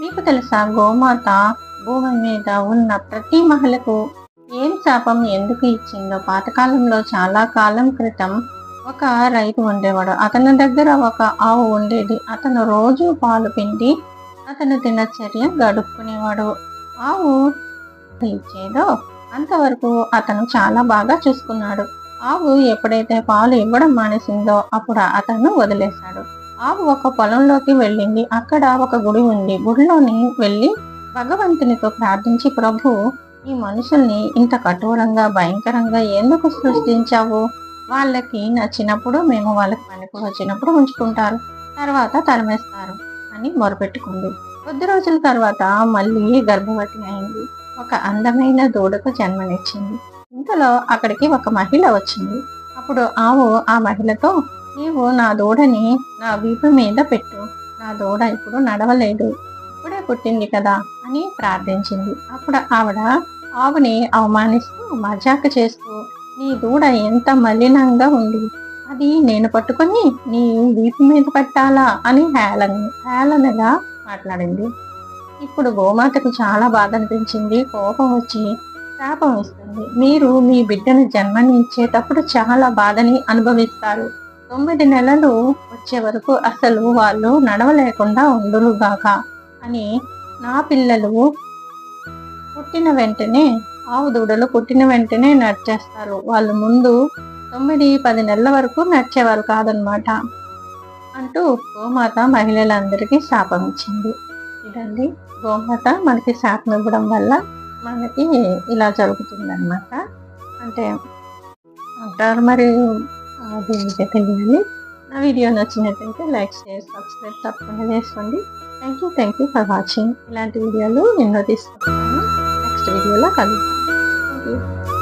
మీకు తెలుసా? గోమాత భూమి మీద ఉన్న ప్రతి మహిళకు ఏం శాపం ఎందుకు ఇచ్చిందో? పాతకాలంలో చాలా కాలం క్రితం ఒక రైతు ఉండేవాడు. అతని దగ్గర ఒక ఆవు ఉండేది. అతను రోజు పాలు పిండి అతను దినచర్య గడుపుకునేవాడు. ఆవు ఇచ్చేదో అంతవరకు అతను చాలా బాగా చూసుకున్నాడు. ఆవు ఎప్పుడైతే పాలు ఇవ్వడం మానేసిందో అప్పుడు అతను వదిలేశాడు. ఆవు ఒక పొలంలోకి వెళ్ళింది. అక్కడ ఒక గుడి ఉంది. గుడిలోని వెళ్ళి భగవంతునితో ప్రార్థించి ప్రభు ఈ మనుషుల్ని ఇంత కఠోరంగా భయంకరంగా ఎందుకు సృష్టించావు? వాళ్ళకి నచ్చినప్పుడు మేము వాళ్ళకి పనికి వచ్చినప్పుడు ఉంచుకుంటారు. తర్వాత తరిమేస్తారు అని మొరపెట్టుకుంది. కొద్ది రోజుల తర్వాత మళ్ళీ గర్భవతి అయింది. ఒక అందమైన దూడకు జన్మనిచ్చింది. ఇంతలో అక్కడికి ఒక మహిళ వచ్చింది. అప్పుడు ఆవు ఆ మహిళతో నీవు నా దూడని నా వీపు మీద పెట్టు. నా దూడ ఇప్పుడు నడవలేదు. ఇప్పుడే పుట్టింది కదా అని ప్రార్థించింది. అప్పుడు ఆవిడ ఆవుని అవమానిస్తూ మజాక చేస్తూ నీ దూడ ఎంత మలినంగా ఉంది. అది నేను పట్టుకొని నీ వీపు మీద పెట్టాలా అని హేళన హేళనగా మాట్లాడింది. ఇప్పుడు గోమాతకు చాలా బాధ అనిపించింది. కోపం వచ్చి శాపం ఇస్తుంది. మీరు మీ బిడ్డను జన్మనిచ్చేటప్పుడు చాలా బాధని అనుభవిస్తారు. తొమ్మిది నెలలు వచ్చే వరకు అసలు వాళ్ళు నడవలేకుండా ఉండురుగాక అని నా పిల్లలు పుట్టిన వెంటనే ఆవు దూడలు పుట్టిన వెంటనే నడిచేస్తారు. వాళ్ళు ముందు తొమ్మిది పది నెలల వరకు నడిచేవారు కాదనమాట అంటూ గోమాత మహిళలందరికీ శాపం ఇచ్చింది. ఇదండి. గోమాత మనకి శాపం ఇవ్వడం వల్ల మనకి ఇలా జరుగుతుంది అనమాట అంటే అంటారు మరి అది ఇంకా తెలియాలి నా వీడియో నచ్చినట్లయితే లైక్ షేర్ సబ్స్క్రైబ్ తప్పకుండా చేసుకోండి thank you thank you for watching ఇలాంటి వీడియోలు ఎన్నో తీసుకుంటాను నెక్స్ట్ వీడియోలో కలుగుతాను థ్యాంక్ యూ